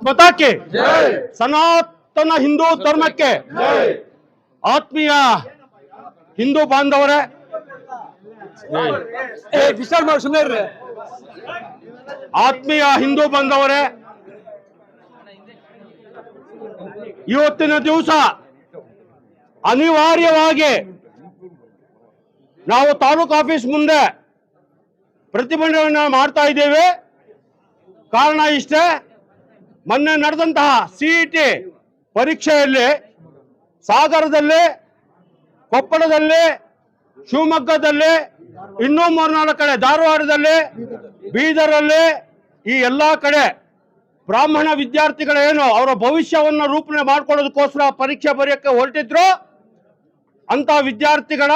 ಮತಕ್ಕೆ ಸನಾತನ ಹಿಂದೂ ಧರ್ಮಕ್ಕೆ ಆತ್ಮೀಯ ಹಿಂದೂ ಬಾಂಧವರೇ ವಿಚಾರ ಮಾಡಿ ಸುಮ್ಮನೆ ಆತ್ಮೀಯ ಹಿಂದೂ ಬಾಂಧವರೇ ಇವತ್ತಿನ ದಿವಸ ಅನಿವಾರ್ಯವಾಗಿ ನಾವು ತಾಲೂಕು ಆಫೀಸ್ ಮುಂದೆ ಪ್ರತಿಭಟನೆ ಮಾಡ್ತಾ ಇದ್ದೇವೆ. ಕಾರಣ ಇಷ್ಟೇ ಮೊನ್ನೆ ನಡೆದಂತಹ ಸಿಇಟಿ ಪರೀಕ್ಷೆಯಲ್ಲಿ ಸಾಗರದಲ್ಲಿ, ಕೊಪ್ಪಳದಲ್ಲಿ, ಶಿವಮೊಗ್ಗದಲ್ಲಿ, ಇನ್ನೂ ಮೂರ್ನಾಲ್ಕು ಕಡೆ ಧಾರವಾಡದಲ್ಲಿ, ಬೀದರಲ್ಲಿ ಈ ಎಲ್ಲಾ ಕಡೆ ಬ್ರಾಹ್ಮಣ ವಿದ್ಯಾರ್ಥಿಗಳೇನು ಅವರ ಭವಿಷ್ಯವನ್ನು ರೂಪಣೆ ಮಾಡ್ಕೊಳ್ಳೋದಕ್ಕೋಸ್ಕರ ಪರೀಕ್ಷೆ ಬರೆಯಕ್ಕೆ ಹೊರಟಿದ್ರು ಅಂತ ವಿದ್ಯಾರ್ಥಿಗಳ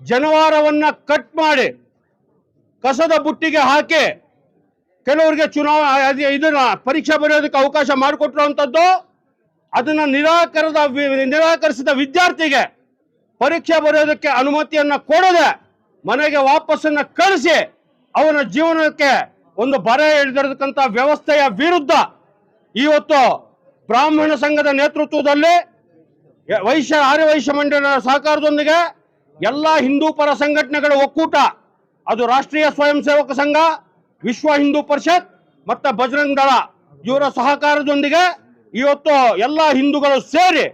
ಜನವಾರವನ್ನ ಕಟ್ ಮಾಡಿ ಕಸದ ಬುಟ್ಟಿಗೆ ಹಾಕಿ ಕೆಲವರಿಗೆ ಚುನಾವಣೆ ಇದನ್ನ ಪರೀಕ್ಷೆ ಬರೆಯೋದಕ್ಕೆ ಅವಕಾಶ ಮಾಡಿಕೊಟ್ಟಿರುವಂಥದ್ದು, ಅದನ್ನ ನಿರಾಕರದ ನಿರಾಕರಿಸಿದ ವಿದ್ಯಾರ್ಥಿಗೆ ಪರೀಕ್ಷೆ ಬರೆಯೋದಕ್ಕೆ ಅನುಮತಿಯನ್ನ ಕೊಡದೆ ಮನೆಗೆ ವಾಪಸ್ಸನ್ನು ಕಳಿಸಿ ಅವನ ಜೀವನಕ್ಕೆ ಒಂದು ಬರೆ ಹಿಡಿದಿರತಕ್ಕಂಥ ವ್ಯವಸ್ಥೆಯ ವಿರುದ್ಧ ಇವತ್ತು ಬ್ರಾಹ್ಮಣ ಸಂಘದ ನೇತೃತ್ವದಲ್ಲಿ ವೈಶ್ಯ ಆರ್ಯ ವೈಶ್ಯ ಮಂಡಳಿಯ ಸಹಕಾರದೊಂದಿಗೆ ಎಲ್ಲ ಹಿಂದೂ ಪರ ಸಂಘಟನೆಗಳ ಒಕ್ಕೂಟ, ಅದು ರಾಷ್ಟ್ರೀಯ ಸ್ವಯಂ ಸೇವಕ ಸಂಘ ವಿಶ್ವ ಹಿಂದೂ ಪರಿಷತ್ ಮತ್ತು ಬಜರಂಗ್ ದಳ, ಇವರ ಸಹಕಾರದೊಂದಿಗೆ ಇವತ್ತು ಎಲ್ಲ ಹಿಂದೂಗಳು ಸೇರಿ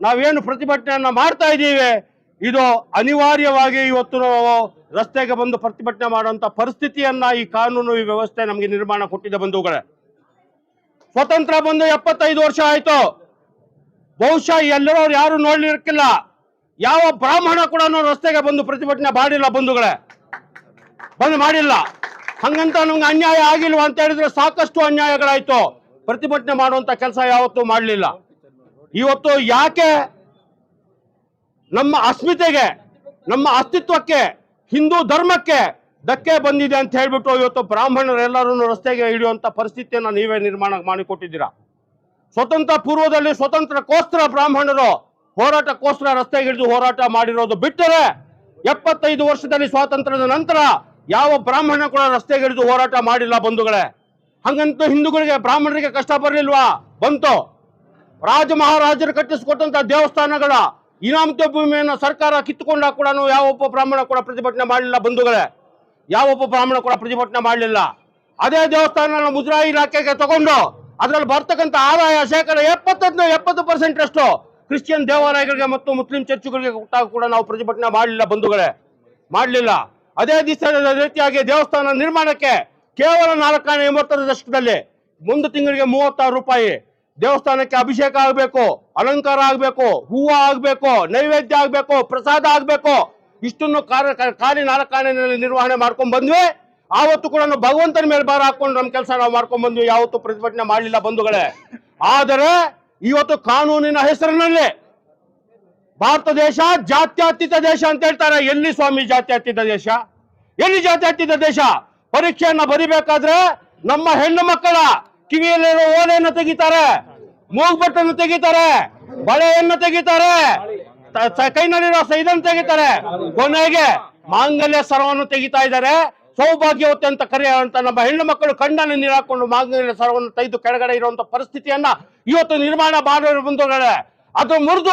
ನಾವೇನು ಪ್ರತಿಭಟನೆಯನ್ನ ಮಾಡ್ತಾ ಇದ್ದೀವಿ, ಇದು ಅನಿವಾರ್ಯವಾಗಿ ಇವತ್ತು ನಾವು ರಸ್ತೆಗೆ ಬಂದು ಪ್ರತಿಭಟನೆ ಮಾಡುವಂತ ಪರಿಸ್ಥಿತಿಯನ್ನ ಈ ಕಾನೂನು ಈ ವ್ಯವಸ್ಥೆ ನಮಗೆ ನಿರ್ಮಾಣ ಕೊಟ್ಟಿದೆ ಬಂಧುಗಳೇ. ಸ್ವತಂತ್ರ ಬಂದು ಎಪ್ಪತ್ತೈದು ವರ್ಷ ಆಯ್ತು. ಬಹುಶಃ ಎಲ್ಲರೂ ಯಾರು ನೋಡ್ಲಿಕ್ಕಿಲ್ಲ. ಯಾವ ಬ್ರಾಹ್ಮಣ ಕೂಡ ರಸ್ತೆಗೆ ಬಂದು ಪ್ರತಿಭಟನೆ ಮಾಡಿಲ್ಲ ಬಂಧುಗಳೇ. ಬಂದು ಮಾಡಿಲ್ಲ. ಹಂಗಂತ ನಮ್ಗೆ ಅನ್ಯಾಯ ಆಗಿಲ್ವಾ ಅಂತ ಹೇಳಿದ್ರೆ ಸಾಕಷ್ಟು ಅನ್ಯಾಯಗಳಾಯ್ತು. ಪ್ರತಿಭಟನೆ ಮಾಡುವಂತ ಕೆಲಸ ಯಾವತ್ತೂ ಮಾಡಲಿಲ್ಲ. ಇವತ್ತು ಯಾಕೆ ನಮ್ಮ ಅಸ್ಮಿತೆಗೆ, ನಮ್ಮ ಅಸ್ತಿತ್ವಕ್ಕೆ, ಹಿಂದೂ ಧರ್ಮಕ್ಕೆ ಧಕ್ಕೆ ಬಂದಿದೆ ಅಂತ ಹೇಳ್ಬಿಟ್ಟು ಇವತ್ತು ಬ್ರಾಹ್ಮಣರೆಲ್ಲರೂ ರಸ್ತೆಗೆ ಹಿಡಿಯುವಂಥ ಪರಿಸ್ಥಿತಿಯನ್ನು ನೀವೇ ನಿರ್ಮಾಣ ಮಾಡಿಕೊಟ್ಟಿದ್ದೀರಾ? ಸ್ವತಂತ್ರ ಪೂರ್ವದಲ್ಲಿ ಸ್ವತಂತ್ರಕ್ಕೋಸ್ಕರ ಬ್ರಾಹ್ಮಣರು ಹೋರಾಟಕ್ಕೋಸ್ಕರ ರಸ್ತೆಗೆ ಹಿಡಿದು ಹೋರಾಟ ಮಾಡಿರೋದು ಬಿಟ್ಟರೆ ಎಪ್ಪತ್ತೈದು ವರ್ಷದಲ್ಲಿ ಸ್ವಾತಂತ್ರ್ಯದ ನಂತರ ಯಾವ ಬ್ರಾಹ್ಮಣ ಕೂಡ ರಸ್ತೆಗಿಳಿದು ಹೋರಾಟ ಮಾಡಿಲ್ಲ ಬಂಧುಗಳೇ? ಹಂಗಂತೂ ಹಿಂದೂಗಳಿಗೆ ಬ್ರಾಹ್ಮಣರಿಗೆ ಕಷ್ಟ ಬರಲಿಲ್ವಾ? ಬಂತು. ರಾಜ ಮಹಾರಾಜರು ಕಟ್ಟಿಸಿಕೊಟ್ಟಂತ ದೇವಸ್ಥಾನಗಳ ಇನಾಮತ ಭೂಮಿಯನ್ನು ಸರ್ಕಾರ ಕಿತ್ತುಕೊಂಡಾಗ ಕೂಡ ಯಾವೊಬ್ಬ ಬ್ರಾಹ್ಮಣ ಕೂಡ ಪ್ರತಿಭಟನೆ ಮಾಡಲಿಲ್ಲ ಬಂಧುಗಳೇ? ಯಾವೊಬ್ಬ ಬ್ರಾಹ್ಮಣ ಕೂಡ ಪ್ರತಿಭಟನೆ ಮಾಡಲಿಲ್ಲ? ಅದೇ ದೇವಸ್ಥಾನ ಮುಜರಾಯಿ ಇಲಾಖೆಗೆ ತಗೊಂಡು ಅದರಲ್ಲಿ ಬರ್ತಕ್ಕಂಥ ಆದಾಯ ಶೇಕಡ ಎಪ್ಪತ್ತೈದು, ಎಪ್ಪತ್ತು ಪರ್ಸೆಂಟ್ ಅಷ್ಟು ಕ್ರಿಶ್ಚಿಯನ್ ದೇವಾಲಯಗಳಿಗೆ ಮತ್ತು ಮುಸ್ಲಿಂ ಚರ್ಚುಗಳಿಗೆ ಕೂಡ ನಾವು ಪ್ರತಿಭಟನೆ ಮಾಡಲಿಲ್ಲ ಬಂಧುಗಳೇ. ಮಾಡಲಿಲ್ಲ. ಅದೇ ದಿವಸ ರೀತಿಯಾಗಿ ದೇವಸ್ಥಾನ ನಿರ್ಮಾಣಕ್ಕೆ ಕೇವಲ ನಾಲ್ಕಾಣೆ ಎಂಬತ್ತರ ದಶಕದಲ್ಲಿ ಒಂದು ತಿಂಗಳಿಗೆ ಮೂವತ್ತಾರು ರೂಪಾಯಿ ದೇವಸ್ಥಾನಕ್ಕೆ ಅಭಿಷೇಕ ಆಗಬೇಕು, ಅಲಂಕಾರ ಆಗಬೇಕು, ಹೂವು ಆಗಬೇಕು, ನೈವೇದ್ಯ ಆಗಬೇಕು, ಪ್ರಸಾದ ಆಗಬೇಕು. ಇಷ್ಟನ್ನು ಕಾರ್ಯ ಖಾಲಿ ನಾಲ್ಕಾಣೆಯಲ್ಲಿ ನಿರ್ವಹಣೆ ಮಾಡ್ಕೊಂಡು ಬಂದ್ವಿ. ಆವತ್ತು ಕೂಡ ಭಗವಂತನ ಮೇಲೆ ಭಾರ ಹಾಕೊಂಡು ನಮ್ಮ ಕೆಲಸ ನಾವು ಮಾಡ್ಕೊಂಡು ಬಂದ್ವಿ. ಯಾವತ್ತು ಪ್ರತಿಭಟನೆ ಮಾಡಲಿಲ್ಲ ಬಂಧುಗಳೇ. ಆದರೆ ಇವತ್ತು ಕಾನೂನಿನ ಹೆಸರಿನಲ್ಲಿ ಭಾರತ ದೇಶ ಜಾತ್ಯತೀತ ದೇಶ ಅಂತ ಹೇಳ್ತಾರೆ. ಎಲ್ಲಿ ಸ್ವಾಮಿ ಜಾತ್ಯತೀತ ದೇಶ? ಎಲ್ಲಿ ಜಾತ್ಯತೀತ ದೇಶ? ಪರೀಕ್ಷೆಯನ್ನ ಬರಿಬೇಕಾದ್ರೆ ನಮ್ಮ ಹೆಣ್ಣು ಮಕ್ಕಳ ಕಿವಿಯಲ್ಲಿರೋ ಓಲೆಯನ್ನು ತೆಗಿತಾರೆ, ಮೂಗ್ಬಟ್ಟನ್ನು ತೆಗಿತಾರೆ, ಬಳೆಯನ್ನು ತೆಗಿತಾರೆ ಕೈನಲ್ಲಿರೋ ಇದನ್ನು ತೆಗಿತಾರೆ. ಕೊನೆಗೆ ಮಾಂಗಲ್ಯ ಸರವನ್ನು ತೆಗಿತಾ ಇದ್ದಾರೆ. ಸೌಭಾಗ್ಯವತಿ ಅಂತ ಕರೆಯುವಂತ ನಮ್ಮ ಹೆಣ್ಣು ಮಕ್ಕಳು ಕಣ್ಣನ್ನು ನೀರಾಕೊಂಡು ಮಾಂಗಲ್ಯ ಸರವನ್ನು ತೆಗೆದು ಕೆಳಗಡೆ ಇರುವಂತ ಪರಿಸ್ಥಿತಿಯನ್ನ ಇವತ್ತು ನಿರ್ಮಾಣ ಮಾಡಿರೋ ಬಂಧುಗಳೇ ಅದು ಮುರಿದು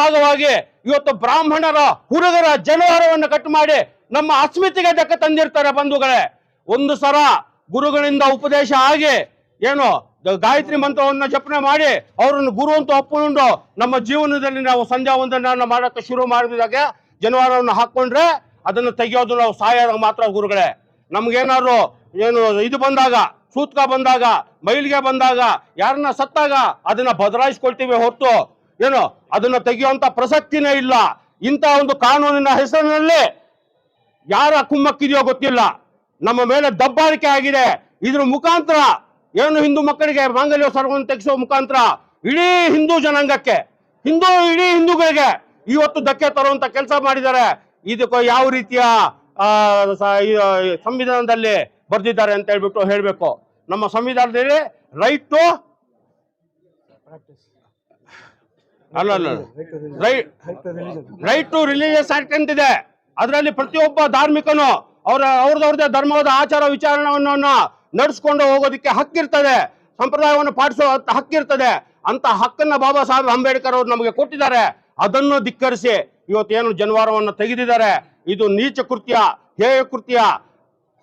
ಭಾಗವಾಗಿ ಇವತ್ತು ಬ್ರಾಹ್ಮಣರ ಹುಡುಗರ ಜನವಾರವನ್ನು ಕಟ್ ಮಾಡಿ ನಮ್ಮ ಅಸ್ಮಿತಿಗೆ ಧಕ್ಕ ತಂದಿರ್ತಾರೆ ಬಂಧುಗಳೇ. ಒಂದು ಸಲ ಗುರುಗಳಿಂದ ಉಪದೇಶ ಆಗಿ ಏನು ಗಾಯತ್ರಿ ಮಂತ್ರವನ್ನ ಜಪನೆ ಮಾಡಿ ಅವರನ್ನು ಗುರು ಅಂತ ಒಪ್ಪಿಕೊಂಡು ನಮ್ಮ ಜೀವನದಲ್ಲಿ ನಾವು ಸಂಧ್ಯಾ ವಂದನೆಯನ್ನು ಮಾಡಕ್ಕೆ ಶುರು ಮಾಡಿದಾಗ ಜನವಾರವನ್ನು ಹಾಕೊಂಡ್ರೆ ಅದನ್ನು ತೆಗೆಯೋದು ನಾವು ಸಹಾಯ ಮಾತ್ರ ಗುರುಗಳೇ. ನಮ್ಗೇನಾದ್ರು ಏನು ಇದು ಬಂದಾಗ, ಸೂತ್ಕ ಬಂದಾಗ, ಮೈಲಿಗೆ ಬಂದಾಗ ಯಾರನ್ನ ಸತ್ತಾಗ ಅದನ್ನ ಬದಲಾಯಿಸ್ಕೊಳ್ತೀವಿ ಹೊರತು ಏನು? ಅದನ್ನ ತೆಗೆಯುವಂತ ಪ್ರಸಕ್ತಿನೇ ಇಲ್ಲ. ಇಂಥ ಒಂದು ಕಾನೂನಿನ ಹೆಸರಿನಲ್ಲಿ ಯಾರ ಕುಮ್ಮಕ್ಕಿದೆಯೋ ಗೊತ್ತಿಲ್ಲ. ನಮ್ಮ ಮೇಲೆ ದಬ್ಬಾಳಿಕೆ ಆಗಿದೆ. ಇದ್ರ ಮುಖಾಂತರ ಏನು ಹಿಂದೂ ಮಕ್ಕಳಿಗೆ ಮಾಂಗಲ್ಯ ಸರವನ್ನು ತೆಗೆಸುವ ಮುಖಾಂತರ ಇಡೀ ಹಿಂದೂ ಜನಾಂಗಕ್ಕೆ, ಹಿಂದೂ ಇಡೀ ಹಿಂದೂಗಳಿಗೆ ಇವತ್ತು ಧಕ್ಕೆ ತರುವಂತ ಕೆಲಸ ಮಾಡಿದ್ದಾರೆ. ಇದಕ್ಕೆ ಯಾವ ರೀತಿಯ ಸಂವಿಧಾನದಲ್ಲಿ ಬರ್ದಿದ್ದಾರೆ ಅಂತ ಹೇಳ್ಬಿಟ್ಟು ಹೇಳಬೇಕು. ನಮ್ಮ ಸಂವಿಧಾನದಲ್ಲಿ ರೈಟ್ ಟು ಅಲ್ಲ ಅಲ್ಲ ರೈಟ್ ಟು ರಿಲಿಜಿಯಸ್ ಆಕ್ಟ್ ಅಂತಿದೆ ಅದರಲ್ಲಿ ಪ್ರತಿಯೊಬ್ಬ ಧಾರ್ಮಿಕನು ಅವರ ಅವ್ರದವ್ರದೇ ಧರ್ಮದ ಆಚಾರ ವಿಚಾರವನ್ನು ನಡೆಸ್ಕೊಂಡು ಹೋಗೋದಕ್ಕೆ ಹಕ್ಕಿರ್ತದೆ. ಸಂಪ್ರದಾಯವನ್ನು ಪಾಲಿಸುವ ಹಕ್ಕಿರ್ತದೆ. ಅಂತ ಹಕ್ಕನ್ನ ಬಾಬಾ ಸಾಹೇಬ್ ಅಂಬೇಡ್ಕರ್ ಅವರು ನಮಗೆ ಕೊಟ್ಟಿದ್ದಾರೆ. ಅದನ್ನು ಧಿಕ್ಕರಿಸಿ ಇವತ್ತೇನು ಜನವಾರವನ್ನು ತೆಗೆದಿದ್ದಾರೆ. ಇದು ನೀಚ ಕೃತ್ಯ, ಹೇಯ ಕೃತ್ಯ.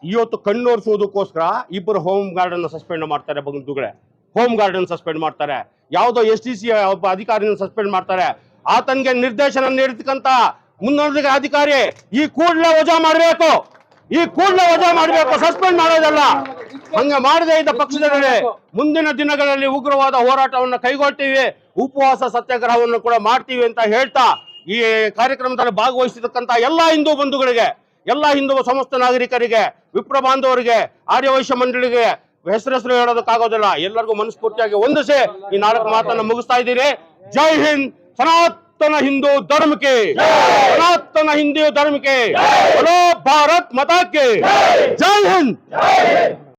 ಇವತ್ತು ಕಣ್ಣೋರಿಸುವುದಕ್ಕೋಸ್ಕರ ಇಬ್ಬರು ಹೋಮ್ ಗಾರ್ಡನ್ನು ಸಸ್ಪೆಂಡ್ ಮಾಡ್ತಾರೆ ಬಂಧುಗಳೇ. ಹೋಮ್ ಗಾರ್ಡ್ ಅನ್ನು ಸಸ್ಪೆಂಡ್ ಮಾಡ್ತಾರೆ. ಯಾವುದೋ ಎಸ್ ಟಿ ಸಿ ಒಬ್ಬ ಅಧಿಕಾರಿನ ಸಸ್ಪೆಂಡ್ ಮಾಡ್ತಾರೆ. ಆತನಿಗೆ ನಿರ್ದೇಶನ ನೀಡತಕ್ಕಂತ ಮುನ್ನೊಂದಿಗೆ ಅಧಿಕಾರಿ ಈ ಕೂಡಲೇ ವಜಾ ಮಾಡಬೇಕು. ಈ ಕೂಡಲೇ ವಜಾ ಮಾಡಬೇಕು. ಸಸ್ಪೆಂಡ್ ಮಾಡೋದಲ್ಲ. ಹಂಗೆ ಮಾಡದೇ ಇದ್ದ ಪಕ್ಷದಲ್ಲಿ ಮುಂದಿನ ದಿನಗಳಲ್ಲಿ ಉಗ್ರವಾದ ಹೋರಾಟವನ್ನು ಕೈಗೊಳ್ತೀವಿ. ಉಪವಾಸ ಸತ್ಯಾಗ್ರಹವನ್ನು ಕೂಡ ಮಾಡ್ತೀವಿ ಅಂತ ಹೇಳ್ತಾ ಈ ಕಾರ್ಯಕ್ರಮದಲ್ಲಿ ಭಾಗವಹಿಸಿರ್ತಕ್ಕಂಥ ಎಲ್ಲಾ ಹಿಂದೂ ಬಂಧುಗಳಿಗೆ, ಎಲ್ಲಾ ಹಿಂದೂ ಸಮಸ್ತ ನಾಗರಿಕರಿಗೆ ವಿಪ್ರ ಬಾಂಧವರಿಗೆ ಆರ್ಯವೈಶ್ಯ ಮಂಡಳಿಗೆ ಹೆಸರು ಹೇಳೋದಕ್ಕಾಗೋದಿಲ್ಲ. ಎಲ್ಲರಿಗೂ ಮನಸ್ಫೂರ್ತಿಯಾಗಿ ಹೊಂದಿಸಿ ಈ ನಾಲ್ಕು ಮಾತನ್ನು ಮುಗಿಸ್ತಾ ಇದ್ದೀರಿ. ಜೈ ಹಿಂದ್, ಸನಾತನ ಹಿಂದೂ ಧರ್ಮಕ್ಕೆ. ಸನಾತನ ಹಿಂದೂ ಧರ್ಮಕ್ಕೆ. ಭಾರತ್ ಮತಕ್ಕೆ. ಜೈ ಹಿಂದ್.